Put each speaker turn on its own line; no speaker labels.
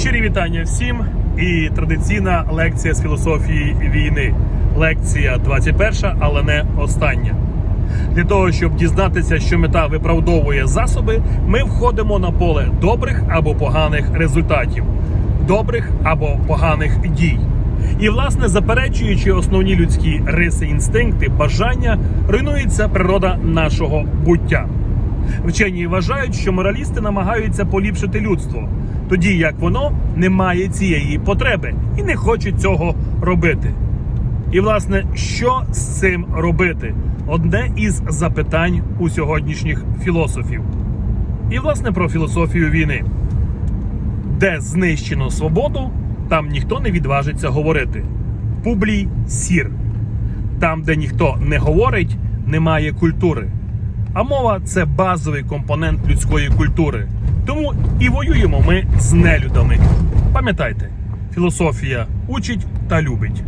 Щирі вітання всім і традиційна лекція з філософії війни. Лекція 21, але не остання. Для того, щоб дізнатися, що мета виправдовує засоби, ми входимо на поле добрих або поганих результатів, добрих або поганих дій. І, власне, заперечуючи основні людські риси, інстинкти, бажання, руйнується природа нашого буття. Вчені вважають, що моралісти намагаються поліпшити людство, тоді як воно не має цієї потреби і не хоче цього робити. І, власне, що з цим робити? Одне із запитань у сьогоднішніх філософів. І, власне, про філософію війни. Де знищено свободу, там ніхто не відважиться говорити. Публій сір. Там, де ніхто не говорить, немає культури. А мова це базовий компонент людської культури. Тому і воюємо ми з нелюдами. Пам'ятайте, філософія учить та любить.